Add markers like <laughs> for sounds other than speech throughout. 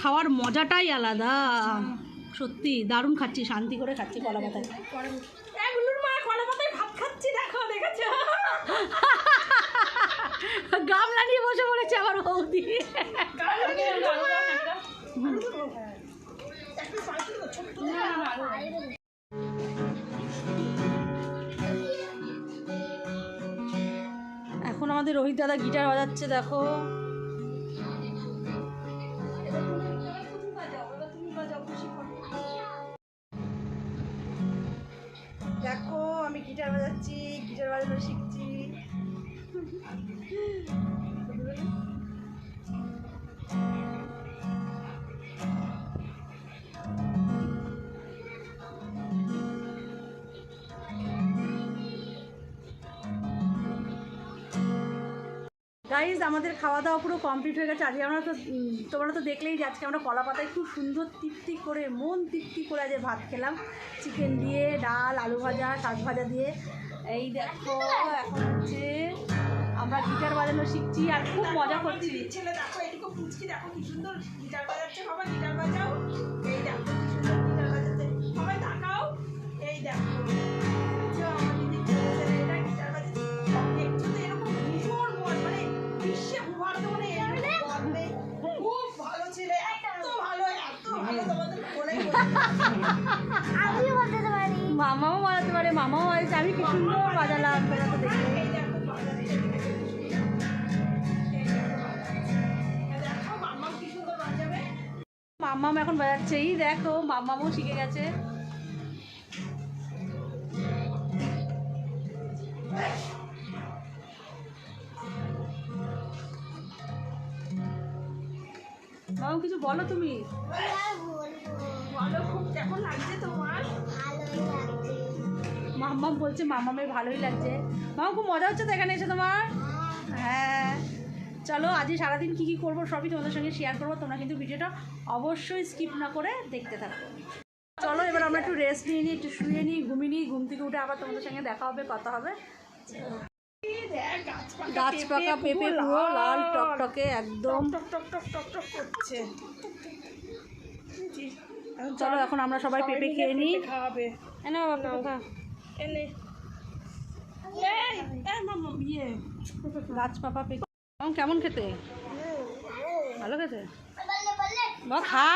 খাওয়ার মজাটাই আলাদা। সত্যি দারুণ খাচ্ছি শান্তি করে খাচ্ছি কলা পাতায়। কলা পাতায় ভাত খাচ্ছি দেখো দেখেছ? গামলা নিয়ে বসে পড়েছে আমার বৌদি। এখন আমাদের রোহিত দাদা গিটার বাজাচ্ছে দেখো দেখো। গাইজ আমাদের খাওয়া দাওয়া পুরো কমপ্লিট হয়ে গেছে। আজকে আমরা তো তোমরা তো দেখলেই যে আজকে আমরা কলা পাতায় খুব সুন্দর তৃপ্তি করে, মন তৃপ্তি করে আজকে ভাত খেলাম। চিকেন দিয়ে, ডাল, আলু ভাজা, শাক ভাজা দিয়ে। এই দেখো, এখন হচ্ছে আমরা গিটার বাজানো শিখছি আর খুব মজা করছি। ছেলে দেখো এটুকু ফুচকি দেখো, কি সুন্দর গিটার বাজাচ্ছে, বাবা মাম্মা কি সুন্দর বাজাবে মাম্মাম এখন বাজাচ্ছে এই দেখো মাম্মামও শিখে গেছে। মামাম কিছু বলো তুমি? বলো খুব কেমন লাগছে তোমার? মাম্মাম বলছে মাম্মামের ভালোই লাগছে। মামা খুব মজা হচ্ছে তো এখানে এসে তোমার? হ্যাঁ। চলো আজকে সারাদিন কী কী করব সবই তোমাদের সঙ্গে শেয়ার করব। তোমরা কিন্তু ভিডিওটা অবশ্যই স্কিপ না করে দেখতে থাকো। চলো এবার আমরা একটু রেস্ট নিয়ে নিই একটু শুয়ে নিই ঘুমিয়ে নিই ঘুম থেকে উঠে আবার তোমাদের সঙ্গে দেখা হবে কথা হবে। গাছ পাকা পেঁপে পুরো লাল টকটকে একদম। করছে। চলো এখন আমরা সবাই পেঁপে খেয়ে নিই। খাওয়াবে। বাবা পেঁপে খা। এনে গাছ পাপা কেমন খেতে? ভালো খেতে? বা খা।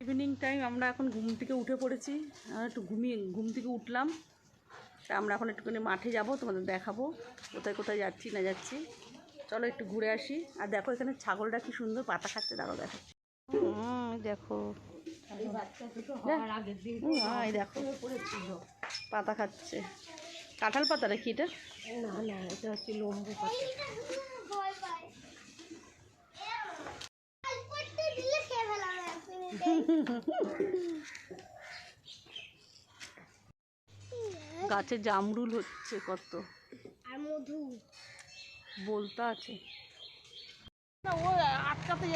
ইভিনিং টাইম আমরা এখন ঘুম থেকে উঠে পড়েছি। আমরা একটু ঘুমিয়ে ঘুম থেকে উঠলাম। তা আমরা এখন একটুখানি মাঠে যাব তোমাদের দেখাবো। কোথায় কোথায় যাচ্ছি না যাচ্ছি। চলো একটু ঘুরে আসি। আর দেখো এখানে ছাগলটা কি সুন্দর পাতা খাচ্ছে দাঁড়ো দেখো। দেখো হ্যাঁ, দেখো। পাতা খাচ্ছে। কাঁঠাল পাতা নাকি এটা? না না এটা হচ্ছে লম্বু পাতা। গাছে জামরুল হচ্ছে কত। আর মধু। বলতে আছে।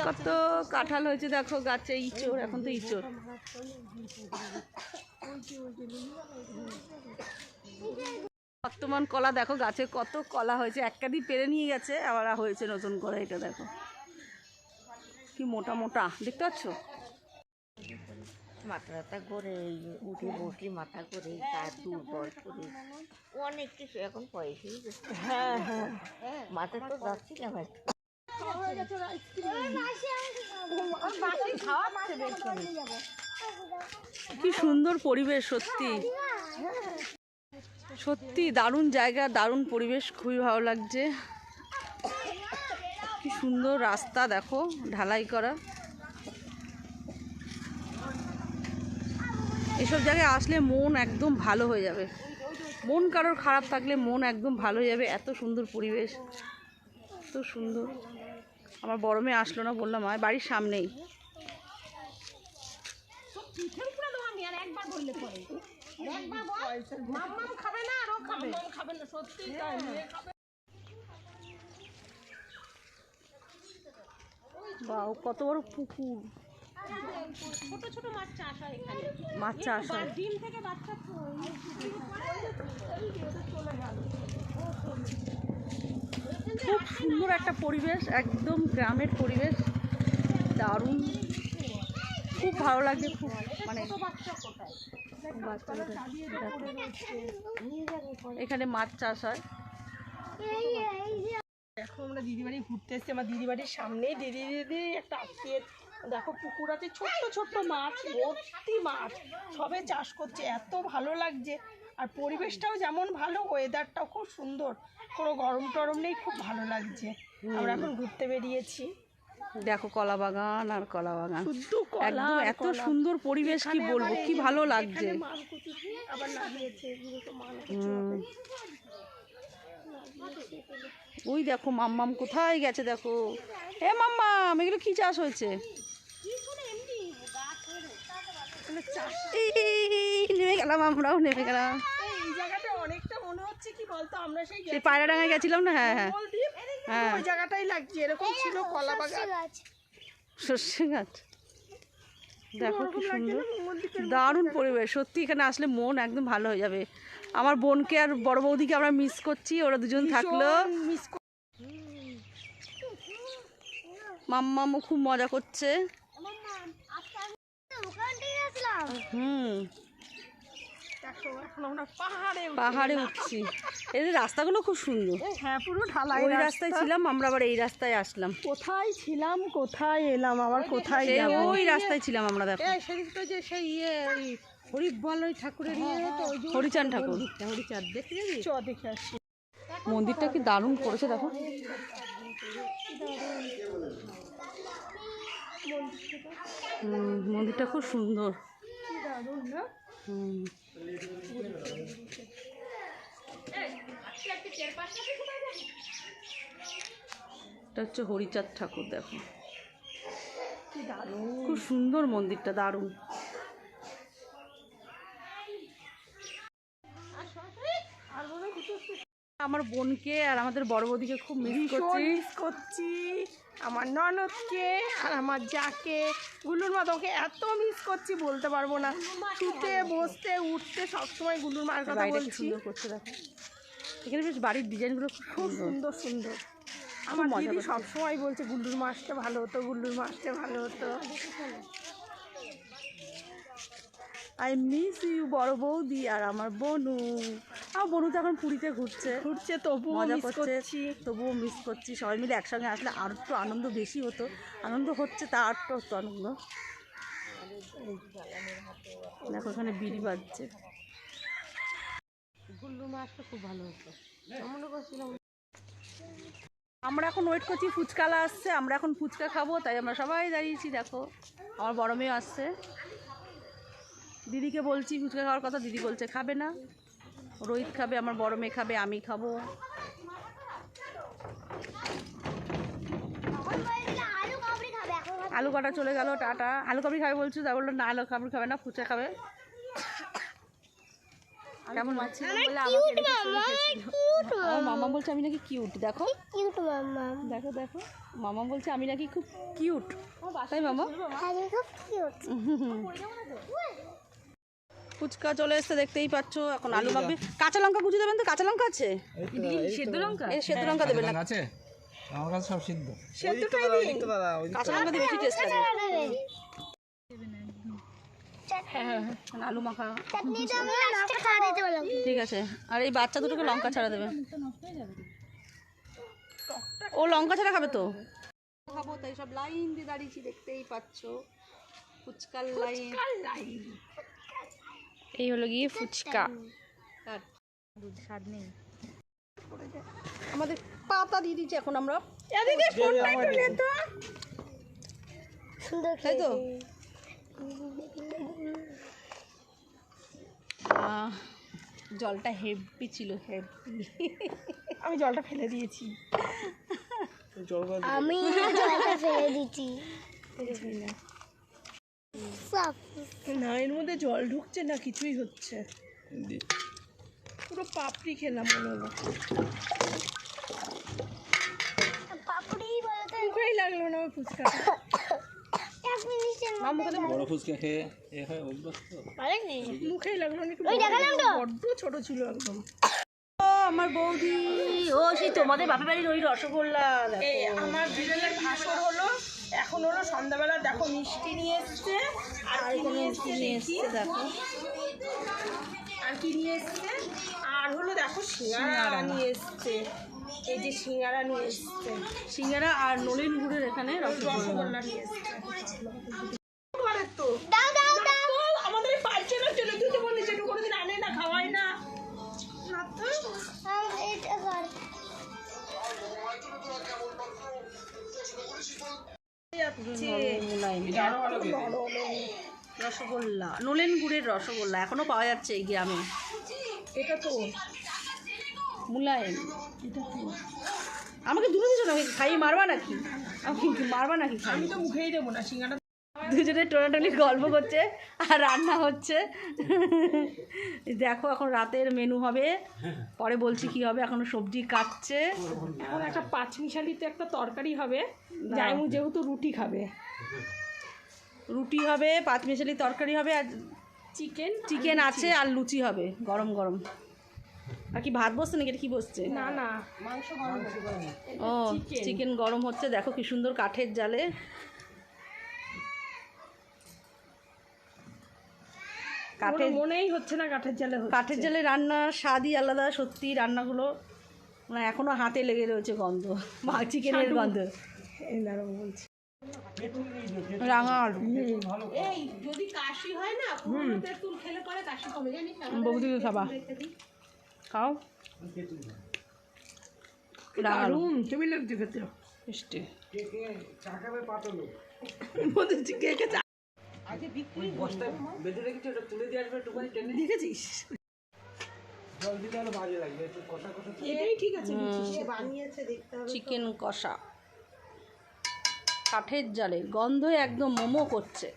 কত কাঁঠাল হয়েছে দেখো গাছে ইঁচড় এখন তো ইঁচড়। বর্তমান কলা দেখো গাছে কত কলা হয়েছে এক কাদি পেরে নিয়ে গেছে আবার হয়েছে নতুন করে এটা দেখো। কি মোটা মোটা দেখতে পাচ্ছ? মাথা ব্যথা করে এই উঠে বসি মাথা করে তার দুর্বল করে। অনেক কিছু এখন পয়সাই হ্যাঁ হ্যাঁ। মাথা তো কি সুন্দর পরিবেশ, সত্যি। সত্যি, দারুণ জায়গা, দারুণ পরিবেশ, খুবই ভালো লাগছে। কি সুন্দর রাস্তা, দেখো, ঢালাই করা। এসব জায়গায় আসলে মন একদম ভালো হয়ে যাবে। মন কারোর খারাপ থাকলে মন একদম ভালো হয়ে যাবে, এত সুন্দর পরিবেশ। এত সুন্দর। আমার বড় মেয়ে আসলো না বললাম আর বাড়ির সামনেই। বাহ কত বড় পুকুর। ছোট ছোট মাছ চাষ হয় এখানে। মাছ চাষ হয়। ডিম থেকে বাচ্চা খুব সুন্দর একটা পরিবেশ, একদম গ্রামের পরিবেশ। দারুণ। খুব ভালো লাগে খুব মানে এখানে মাছ চাষ হয়। দেখো, আমরা দিদি বাড়ি ঘুরতে এসেছি, আমার দিদি বাড়ির সামনেই। দিদি দিদি, একটা আত্মীয়। দেখো, পুকুর আছে, ছোট্ট ছোট্ট মাছ, ভর্তি মাছ। সবে চাষ করছে, এত ভালো লাগছে। আর পরিবেশটাও যেমন ভালো ওয়েদারটাও খুব সুন্দর। কোনো গরম টরম নেই খুব ভালো লাগছে। আমরা এখন ঘুরতে বেরিয়েছি। দেখো কলা বাগান আর কলা বাগান। একদম এত সুন্দর পরিবেশ কি বলব? কি ভালো লাগছে। ওই দেখো মাম্মাম কোথায় গেছে দেখো। এ মাম্মাম এগুলো কি চাষ হয়েছে? নেমে গেলাম আমরাও নেমে গেলাম। হচ্ছে কি বলতো? আমরা সেই সেই পায়রাডাঙ্গায় গেছিলাম না? হ্যাঁ হ্যাঁ। হ্যাঁ। ওই জায়গাটাই লাগছে এরকম ছিল কলা বাগান সর্ষে গাছ। দেখো কি সুন্দর। দারুণ পরিবেশ। সত্যি এখানে আসলে মন একদম ভালো হয়ে যাবে। আমার বোনকে আর বড় বৌদিকে আমরা মিস করছি ওরা দুজন থাকল। মিস মাম্মামও খুব মজা করছে। হুম। পাহাড়ে উঠছি। এদের রাস্তাগুলো খুব সুন্দর। হ্যাঁ পুরো ঢালাই ওই রাস্তায় ছিলাম আমরা আবার এই রাস্তায় আসলাম। কোথায় ছিলাম কোথায় এলাম আবার কোথায় সেই ওই রাস্তায় ছিলাম আমরা দেখো। এই সেদিকটা যে সেই ইয়ে ওই হরিপ ওই ঠাকুরের ইয়ে তো ওই ঠাকুর। হরিচাঁদ দেখে যাবি? চ দেখে আসি। মন্দিরটা কি দারুণ করেছে দেখো। মন্দিরটা খুব সুন্দর। হুম। এটা হচ্ছে হরিচাঁদ ঠাকুর দেখো। খুব সুন্দর মন্দিরটা দারুণ। আমার বোনকে আর আমাদের বড় বৌদিকে খুব মিস করছি। মিস করছি। আমার ননদকে আর আমার যাকে গুলুর মা তোকে এত মিস করছি বলতে পারব না। শুতে বসতে উঠতে সবসময় গুলুর মার কথা বলছি। সুন্দর করছে দেখো। এখানে বেশ বাড়ির ডিজাইনগুলো খুব সুন্দর। সুন্দর আমার দিদি সবসময় বলছে গুল্লুর মাছটা ভালো হতো গুল্লুর মাছটা ভালো হতো। আই মিস ইউ বড় বৌদি আর আমার বনু। আমার বনু তো এখন পুরীতে ঘুরছে। ঘুরছে তবুও মজা করছে তবুও মিস করছি। সবাই মিলে একসঙ্গে আসলে আর একটু আনন্দ বেশি হতো। আনন্দ হচ্ছে তা আর একটু হতো আনন্দ। দেখো এখানে বিড়ি বাজছে। গুল্লুর মাছটা খুব ভালো হতো। মনে করছিলাম আমরা এখন ওয়েট করছি ফুচকালা আসছে। আমরা এখন ফুচকা খাব তাই আমরা সবাই দাঁড়িয়েছি দেখো। আমার বড় মেয়ে আসছে। দিদিকে বলছি ফুচকা খাওয়ার কথা দিদি বলছে খাবে না? রোহিত খাবে আমার বড় মেয়ে খাবে আমি খাব। আলু কাটা চলে গেল টাটা। আলু কাবড়ি খাবে বলছো তা বলল না আলু কাবড়ি খাবে না ফুচকা খাবে। কেমন মামা বলছে আমি নাকি কিউট দেখো। দেখো দেখো। মামা বলছে আমি নাকি খুব কিউট তাই মামা? ফুচকা চলে এসছে দেখতেই পাচ্ছ। এখন আলু মাখবে। কাঁচা লঙ্কা কুচি দেবেন তো? কাঁচা লঙ্কা আছে? সেদ্ধ লঙ্কা? এই সেদ্ধ লঙ্কা দেবেন না। আছে। আমার কাছে সব সিদ্ধ। সেদ্ধটাই দিন কাঁচা লঙ্কা দিয়ে বেশি টেস্ট লাগে? হ্যাঁ আলু মাখা চাটনিটা আমি লাস্টে খাওয়া দিতে বললাম ঠিক আছে। আর এই বাচ্চা দুটোকে লঙ্কা ছাড়া দেবে। ও লঙ্কা ছাড়া খাবে তো? খাব তাই সব লাইন দিয়ে দাঁড়িয়েছি দেখতেই পাচ্ছ। ফুচকার লাইন। এই হলো গিয়ে ফুচকা। আমাদের পাতা দিয়ে দিচ্ছি এখন আমরা। তাই তো? জলটা হেভি ছিল হেভি। আমি জলটা ফেলে দিয়েছি। আমি জলটা ফেলে দিচ্ছি সাফ। না এর মধ্যে জল ঢুকছে না কিছুই হচ্ছে। পুরো পাপড়ি খেলাম মনে হলো। পাপড়ি মুখেই লাগল না আমার ফুচকা। হয় ছোট ছিল একদম। আমার বৌদি। ও সেই তোমাদের বাপের বাড়ির ওই রসগোল্লা। আমার বিড়ালের ভাসর হলো এখন হলো সন্ধ্যাবেলা দেখো মিষ্টি নিয়ে এসছে আর কি নিয়ে এসছে নিয়ে দেখি। এসছে দেখো। আর কি নিয়ে এসছে? আর হলো দেখো সিঙ্গারা নিয়ে এসছে। এই যে সিঙ্গারা নিয়ে এসছে। সিঙ্গারা আর নলিন গুড়ের এখানে রসগোল্লা। নিয়ে এসছে। তো। আমাদের পাঁচজনের জন্য তুই তো বলিস একটু কোনোদিন আনে না খাওয়াই না। না তো আম, এটা। রসগোল্লা। নলেন গুড়ের রসগোল্লা। এখনও পাওয়া যাচ্ছে এই গ্রামে। এটা তো। মুলায়ম আমাকে দূরে দিচ্ছ না খাইয়ে মারবা নাকি? আমাকে মারবা নাকি খাই আমি তো মুখেই দেবো না সিঙ্গারা দুজনে টোনাটলি গল্প করছে আর রান্না হচ্ছে। দেখো এখন রাতের মেনু হবে। পরে বলছি কি হবে এখনও সবজি কাটছে। এখন একটা পাঁচমিশালিতে একটা তরকারি হবে। জাইমু যেহেতু রুটি খাবে। রুটি হবে পাঁচ মেশালি তরকারি হবে আর চিকেন চিকেন আছে আর লুচি হবে গরম গরম। আর কি ভাত বসছে নাকি? এটা কি বসছে? না না। মাংস ও চিকেন গরম হচ্ছে দেখো কি সুন্দর কাঠের জালে। কাঠের মনেই হচ্ছে না কাঠের জালে কাঠের জালে রান্নার স্বাদই আলাদা সত্যি রান্নাগুলো মানে এখনও হাতে লেগে রয়েছে গন্ধ মা চিকেনের গন্ধ। এই বলছি। রাঙা আলু। এই যদি কাশি হয় না তেঁতুল খেলে পরে কাশি কমে জানিস বৌদিকে খাবা। খাও মিষ্টি কে কে চা- বস্তা বেঁধে রেখেছি ওটা তুলে দিয়ে আসবে একটুখানি টেনে দেখেছিস? জল দিলে আরও বাজে লাগবে একটু কষা কষা এটাই ঠিক আছে বানিয়েছে দেখতে হবে চিকেন কষা। কাঠের জালে গন্ধ একদম মোমো করছে।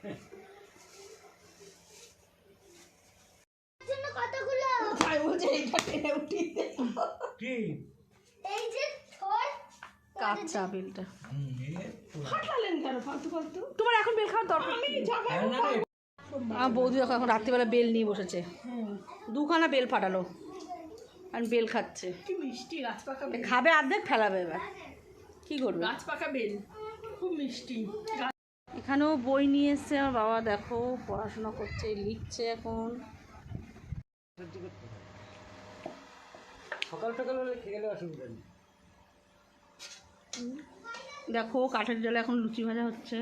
কতগুলো বলছি এইটা টেনে উঠিয়ে দে। কি এই যে ছোট কাঁচা বেলটা। ফাটালেন কেন? ফালতু ফালতু। তোমার এখন বেল খাওয়ার দরকার? আমি জামা আমার বৌদি দেখো এখন রাত্রিবেলা বেল নিয়ে বসেছে। দুখানা বেল ফাটালো। আর বেল খাচ্ছে। কি মিষ্টি গাছ পাকা বেল খাবে অর্ধেক ফেলাবে এবার। কি করবে? গাছ পাকা বেল। খুব মিষ্টি। এখানেও বই নিয়ে এসছে আমার বাবা দেখো পড়াশোনা করছে লিখছে এখন। সকাল সকাল হলে খেয়ে গেলে অসুবিধা নেই। দেখো কাঠের জলে এখন লুচি ভাজা হচ্ছে।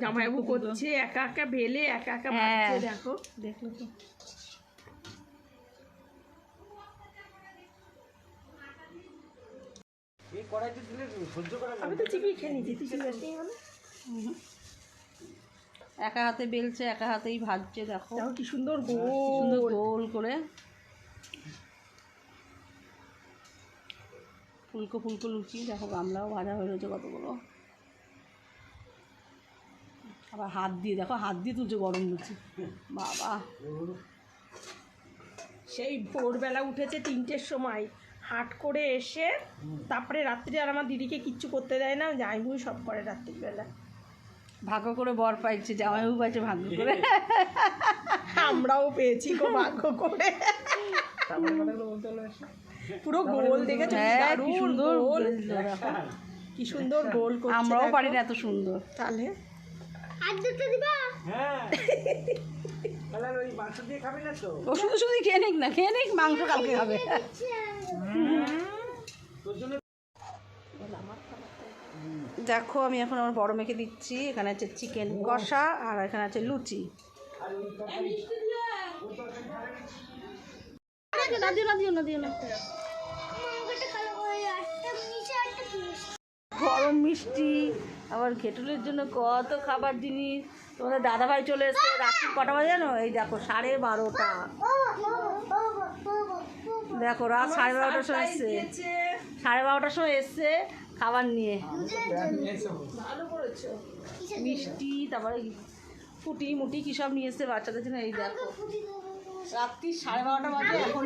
জামাইবাবু করছে। একা একা বেলে একা একা হ্যাঁ। ভাজছে দেখো। দেখল তো। আমি খেয়ে নিচ্ছি তুই হলো একা হাতে বেলছে একা হাতেই ভাজছে দেখো কি সুন্দর কি সুন্দর গোল। গোল করে। ফুলকো ফুলকো লুচি দেখো গামলাও ভাজা হয়ে রয়েছে কতগুলো আবার হাত দিয়ে দেখো হাত দিয়ে তুলছে গরম লুচি। বাবা। সেই ভোরবেলা উঠেছে তিনটের সময়। হাট করে এসে তারপরে রাত্রে আর আমার দিদিকে কিচ্ছু করতে দেয় না জামাইবাবু সব করে রাত্রিবেলা। ভাগ্য করে বর পাইছে জামাইবাবু পাইছে ভাগ্য করে। <laughs> আমরাও পেয়েছি গো ভাগ্য করে। পুরো গোল দেখেছ? কি হ্যাঁ সুন্দর গোল। কি সুন্দর গোল করছে আমরাও পারি না এত সুন্দর। তাহলে? আর দুটো দিবা? হ্যাঁ। <laughs> তাহলে আর ওই মাংস দিয়ে খাবি না তো? ও শুধু শুধু খেয়ে নিক না খেয়ে নিক মাংস কালকে খাবে দেখো আমি এখন আমার বড় মেখে দিচ্ছি। এখানে আছে চিকেন কষা আর এখানে আছে লুচি। না। দিও না দিও না দিও না। গরম মিষ্টি আবার ঘেটুলের জন্য কত খাবার জিনিস। তোমাদের দাদাভাই চলে এসছে রাত্রি কটা বাজে জানো? এই দেখো সাড়ে বারোটা। দেখো রাত সাড়ে বারোটার সময় এসছে। সাড়ে বারোটার সময় এসছে খাবার নিয়ে। মিষ্টি তারপরে ফুটি মুটি কী সব নিয়ে এসছে বাচ্চাদের জন্য এই দেখো। রাত্রি সাড়ে বারোটা বাজে এখন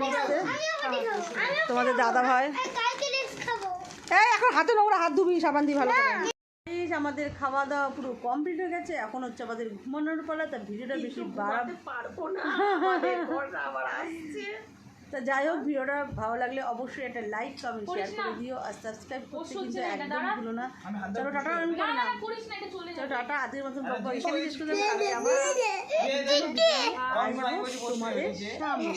তোমাদের দাদা ভাই। হ্যাঁ এই এখন হাতে নোংরা হাত ধুবি সাবান দিয়ে ভালো করে। আমাদের খাওয়া দাওয়া পুরো কমপ্লিট হয়ে গেছে এখন হচ্ছে আমাদের ঘুমানোর পালা তার ভিডিওটা বেশি বাড়াতে পারব না তা যাই হোক ভিডিওটা ভালো লাগলে অবশ্যই একটা লাইক কমেন্ট শেয়ার করে দিও আর সাবস্ক্রাইব করতে কিন্তু একদম ভুলো না চলো টাটা আমি করে না চলো টাটা আজকের মতন ব্লগ এখানে শেষ করে দেবো তোমাদের সামনে